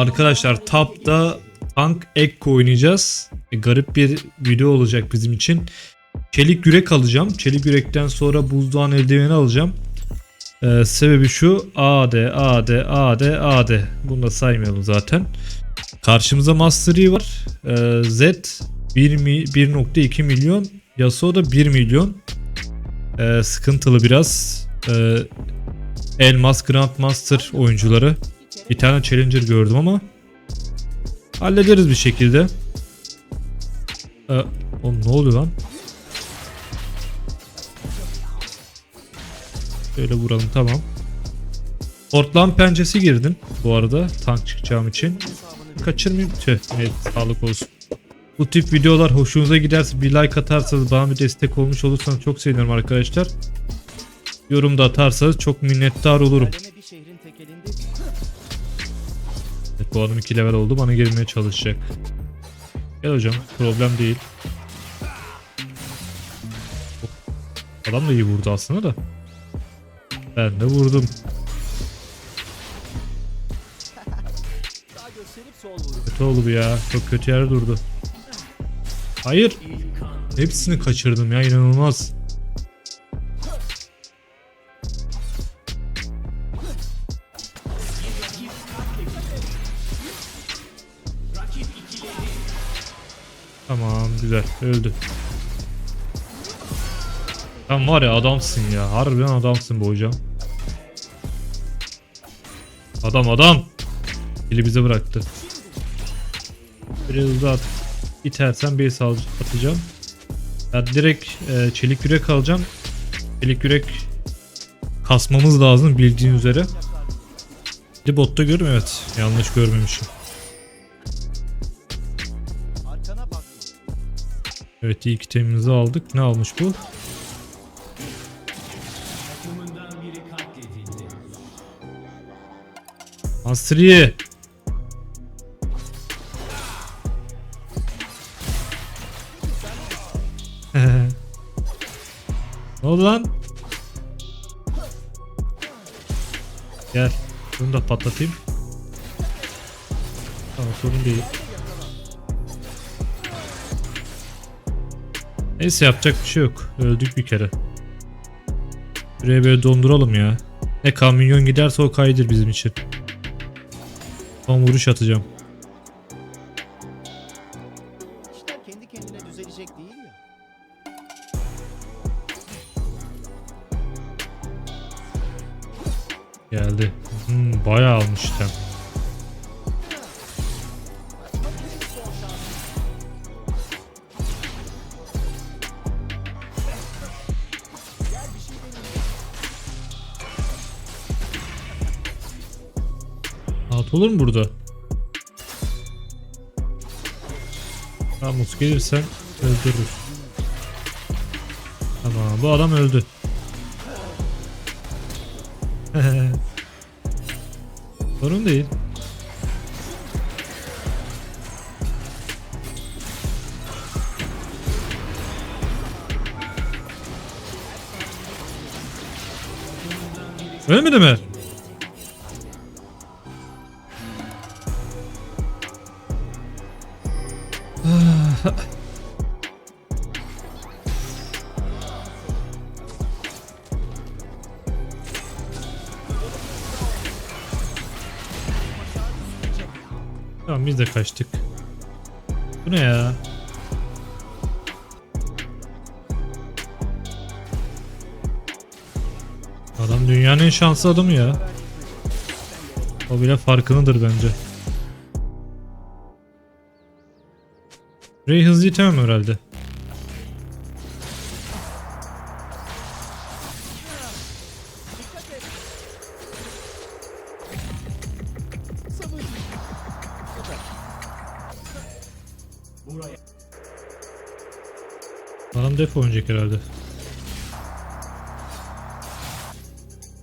Arkadaşlar Tap'ta Tank Ekko oynayacağız. E, garip bir video olacak bizim için. Çelik yürek alacağım. Çelik yürekten sonra buzdoğan eldiveni alacağım. Ee, sebebi şu. AD, AD, AD, AD. Bunu da saymayalım zaten. Karşımıza Master var. Ee, Z 1 mi- 1.2 milyon. Yasuo da 1 milyon. Ee, sıkıntılı biraz. Ee, Elmas Grandmaster oyuncuları. Bir tane Challenger gördüm ama hallederiz bir şekilde. Ee, oğlum ne oluyor lan? Şöyle vuralım tamam. Portland pençesi girdim bu arada tank çıkacağım için. Kaçırmayayım. Tüh evet sağlık olsun. Bu tip videolar hoşunuza giderse bir like atarsanız bana bir destek olmuş olursanız çok sevinirim arkadaşlar. Yorum da atarsanız çok minnettar olurum. Bu adam 2 level oldu bana gelmeye çalışacak. Gel hocam problem değil. Adam da iyi vurdu aslında da. Ben de vurdum. Kötü oldu bu ya. Çok kötü yerde durdu. Hayır. Hepsini kaçırdım ya inanılmaz. Güzel öldü. Sen var ya adamsın ya. Harbiden adamsın bu hocam. Adam adam. Eli bize bıraktı. Biraz hızlı at. İtersen al- atacağım. Ya direkt e, çelik yürek alacağım. Çelik yürek kasmamız lazım bildiğin üzere. Bir botta görüm evet. Yanlış görmemişim. Evet ilk itemimizi aldık. Ne almış bu? Asriye. ne oldu lan? Gel. Bunu da patlatayım. Tamam sorun değil. Neyse yapacak bir şey yok. Öldük bir kere. Şuraya böyle donduralım ya. Ne kamyon giderse o kaydır bizim için. Son vuruş atacağım. Olur mu burada? Ramus gelirsen öldürürüz. Tamam bu adam öldü. Sorun değil. Ölmedi mi? Biz de kaçtık. Bu ne ya? Adam dünyanın en şanslı adamı ya. O bile farkındadır bence. Burayı hızlı itemem herhalde. Def oynayacak herhalde.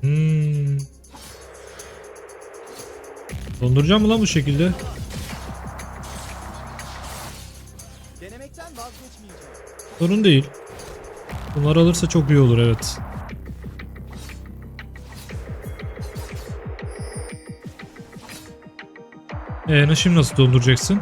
Hmm. Donduracağım mı lan bu şekilde? Sorun değil. Bunlar alırsa çok iyi olur evet. Ee, şimdi nasıl donduracaksın?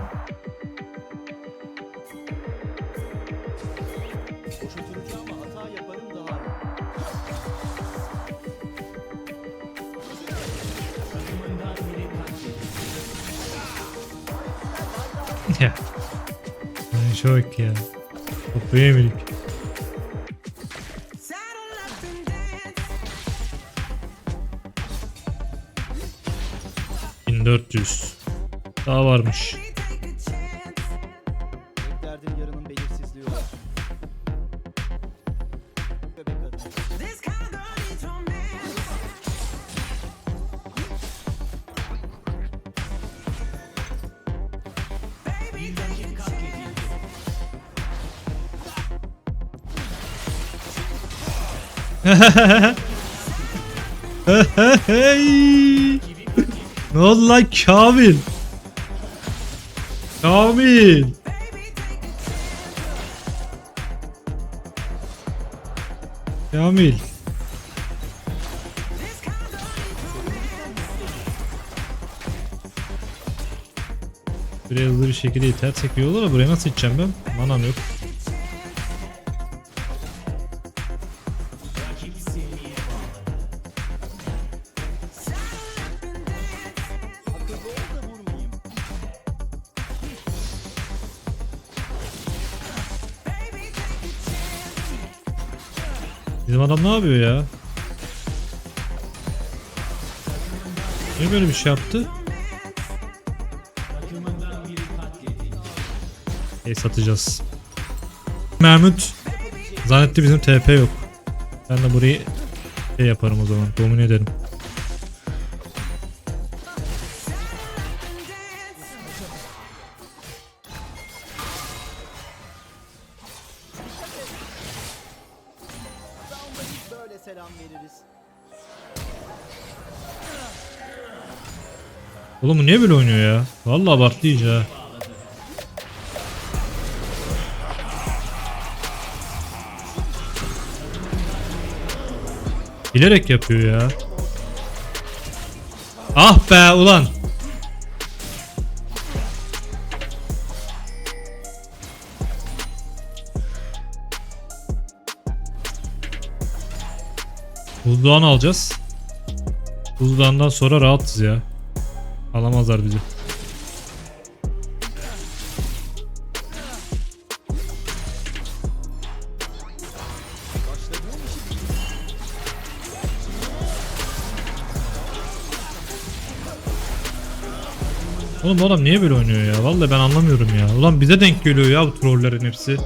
Çok ya. And dance. 1400. Daha varmış. Ne oldu lan Kamil? Kamil! Kamil. Buraya hızlı bir şekilde itersek iyi olur da buraya nasıl iteceğim ben? Manam yok. Bizim adam ne yapıyor ya? Niye böyle bir şey yaptı? E satacağız. Mehmet zannetti bizim TP yok. Ben de burayı şey yaparım o zaman. Domine ederim. Selam veririz. Oğlum bu niye böyle oynuyor ya? Vallahi abarttı iyice ha. Bilerek yapıyor ya. Ah be ulan. Buzdağını alacağız. Buzdağından sonra rahatız ya. Alamazlar bizi. Oğlum bu adam niye böyle oynuyor ya? Vallahi ben anlamıyorum ya. Ulan bize denk geliyor ya bu trollerin hepsi.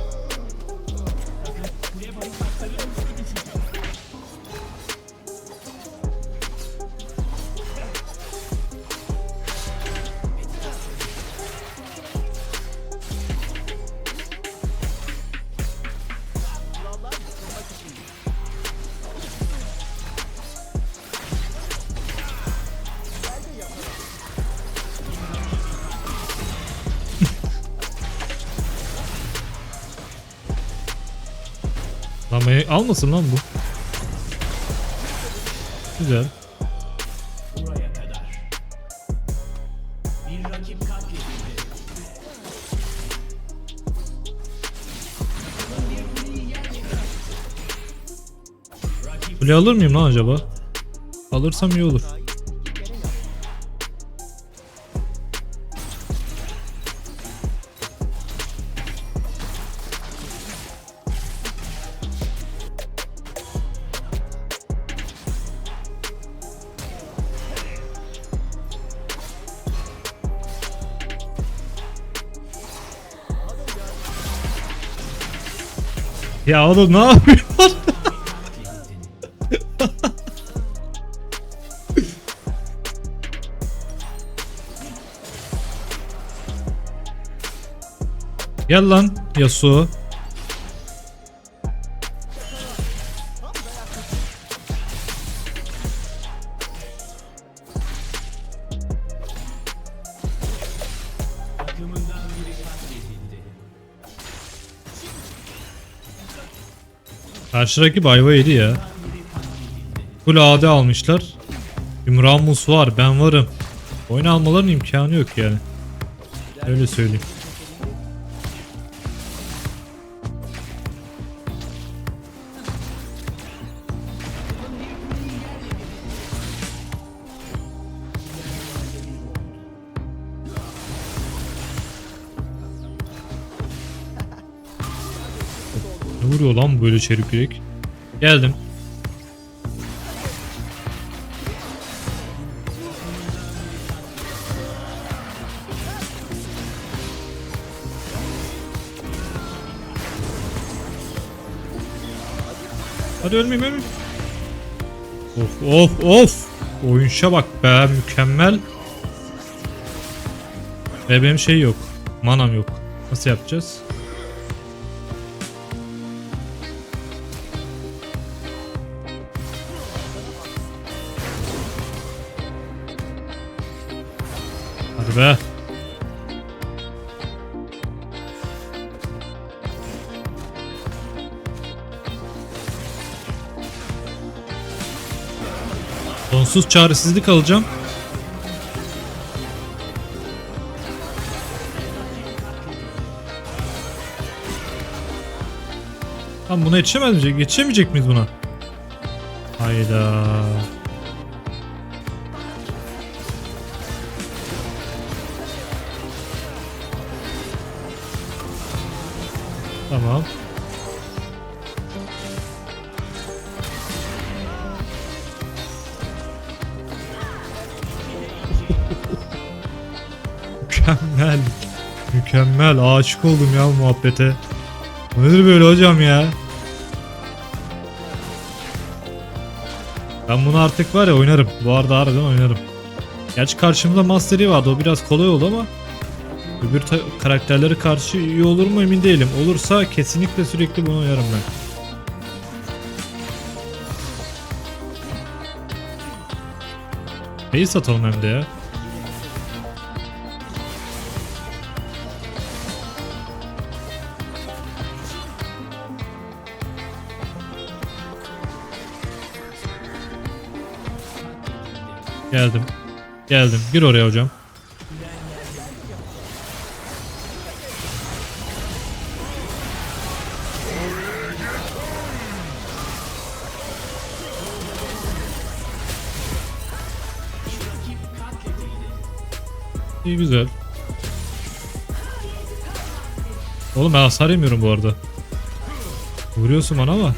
Beni almasın lan bu. Güzel. Kule alır mıyım lan acaba? Alırsam iyi olur. Ya oğlum ne yapıyorsun? Gel lan Yasuo. Karşı rakip ayva yedi ya. Full AD almışlar. Bir Ramus var ben varım. Oyun almaların imkanı yok yani. Öyle söyleyeyim. Vuruyor lan böyle çelik yürek? Geldim. Hadi ölmeyeyim ölmeyeyim. Of of of. Oyunşa bak be mükemmel. Ve benim şey yok. Manam yok. Nasıl yapacağız? Sonsuz çaresizlik alacağım. Tam buna yetişemez miyiz? Yetişemeyecek miyiz buna? Hayda. Tamam. Mükemmel. Mükemmel. Aşık oldum ya bu muhabbete. Bu nedir böyle hocam ya? Ben bunu artık var ya oynarım. Bu arada harbiden oynarım. Gerçi karşımda Mastery vardı. O biraz kolay oldu ama öbür karakterlere karşı iyi olur mu emin değilim. Olursa kesinlikle sürekli bunu oynarım ben. Neyi satalım hem de ya. Geldim. Geldim. Gir oraya hocam. İyi güzel. Oğlum ben hasar yemiyorum bu arada. Vuruyorsun bana ama.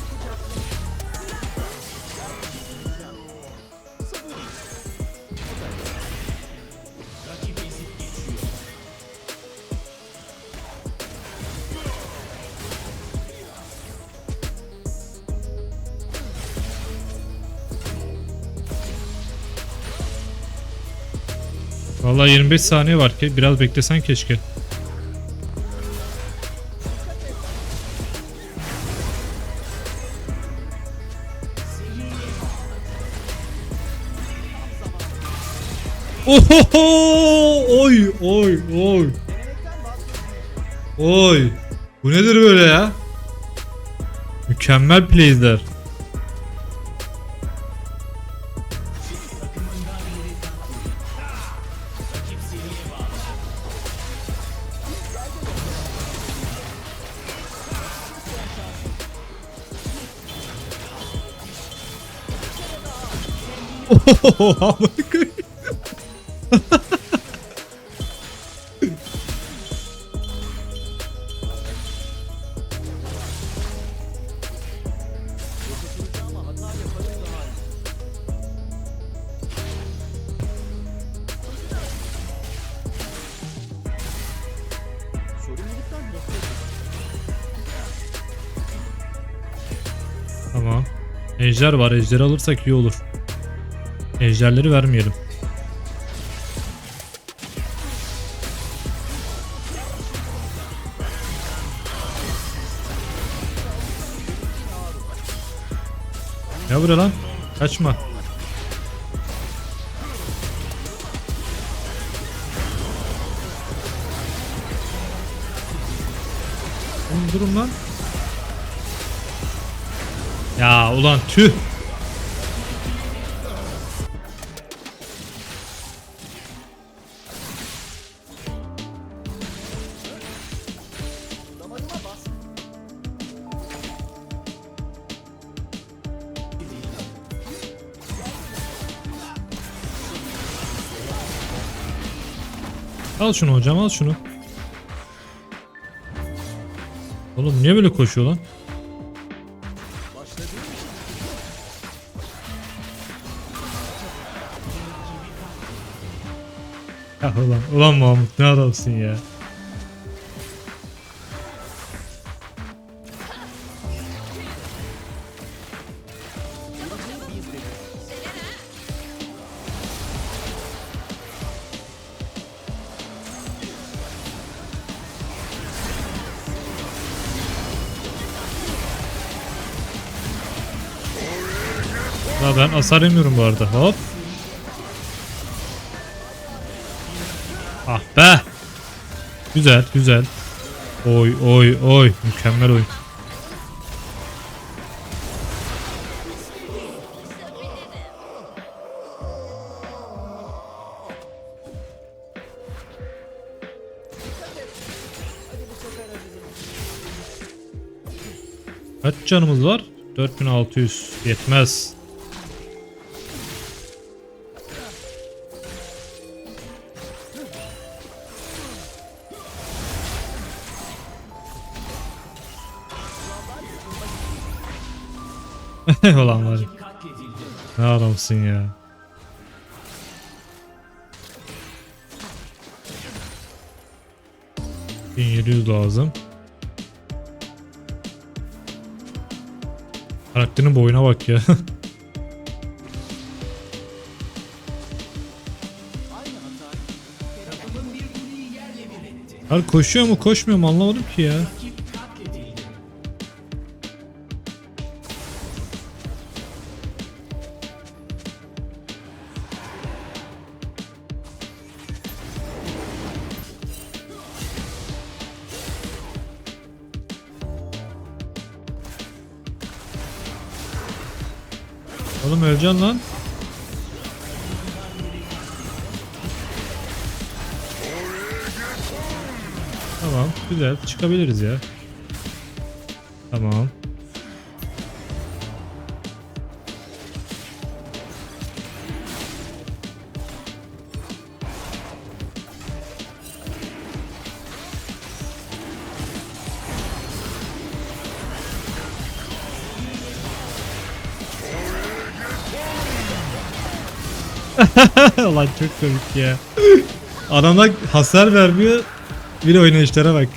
Vallahi 25 saniye var ki biraz beklesen keşke. Ohoho! Oy oy oy. Oy. Bu nedir böyle ya? Mükemmel plays'ler. Nefret Tamam. Ejder var. Ejderi alırsak iyi olur. Ejderleri vermeyelim. Ya buraya lan. Kaçma. Oğlum durun lan. Ya ulan tüh. Al şunu hocam al şunu. Oğlum niye böyle koşuyor lan? Ya ulan, ulan Mahmut ne adamsın ya. Ya ben hasar yemiyorum bu arada. Hop. Ah be. Güzel güzel. Oy oy oy. Mükemmel oyun. Kaç canımız var? 4600 yetmez. Olan var. Ne adamsın ya. Yüz lazım. Karakterin boyuna bak ya. Her koşuyor mu koşmuyor mu anlamadım ki ya. Oğlum öleceksin lan. Tamam güzel çıkabiliriz ya. Tamam. Ulan çok komik ya. Adamlar hasar vermiyor. Bir de oynayışlara bak.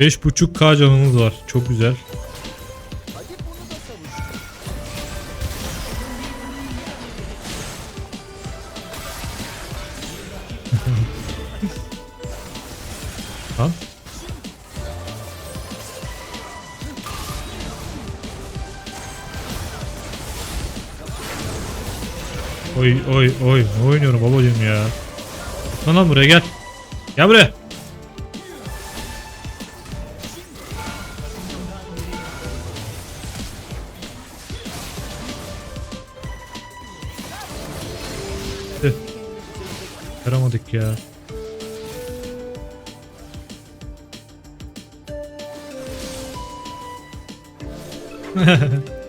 Beş buçuk K canımız var. Çok güzel. Oy oy oy ne oynuyorum babacım ya. Lan lan buraya gel. Gel buraya. Tüh. Yaramadık ya.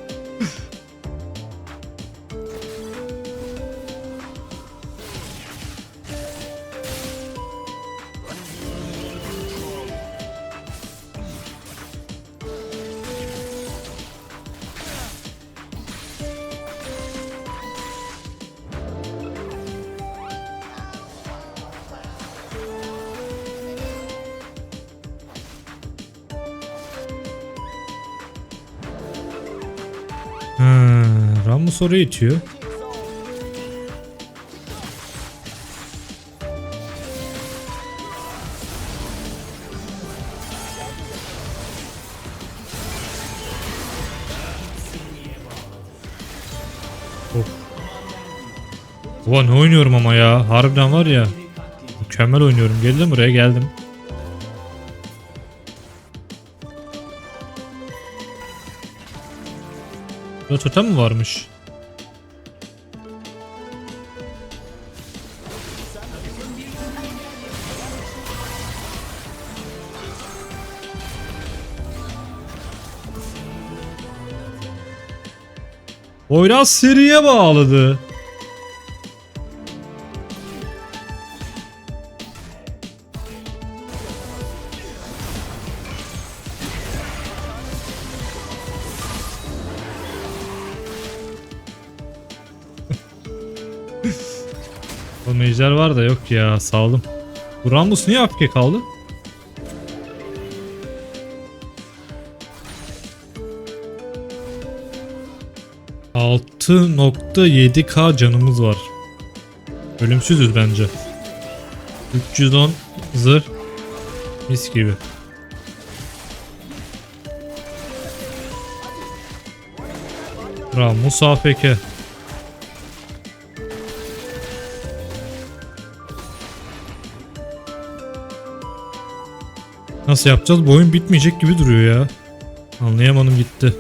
Ha, Ramus oraya itiyor. Ulan ne oynuyorum ama ya. Harbiden var ya. Mükemmel oynuyorum. Geldim buraya geldim. Burada totem mi varmış? Oyraz seriye bağladı. Var da yok ya sağ olun. Bu Rambus niye AFK kaldı? ...6.7k canımız var. Ölümsüzüz bence. 310 zırh. Mis gibi. Ramus AFK. Nasıl yapacağız? Bu oyun bitmeyecek gibi duruyor ya. Anlayamadım gitti.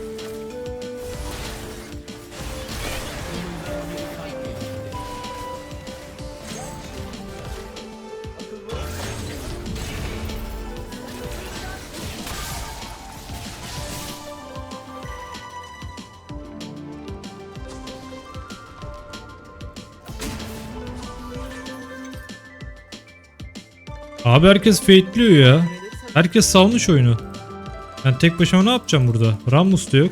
Abi herkes fake'liyor ya. Herkes salmış oyunu. Ben tek başıma ne yapacağım burada? Rammus da yok.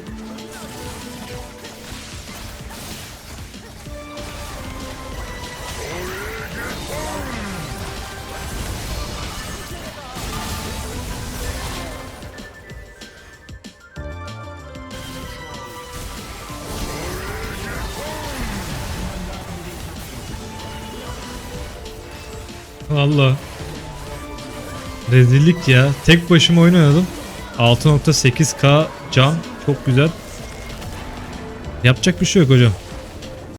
Rezillik ya. Tek başıma oyun oynadım. 6.8k can. Çok güzel. Yapacak bir şey yok hocam.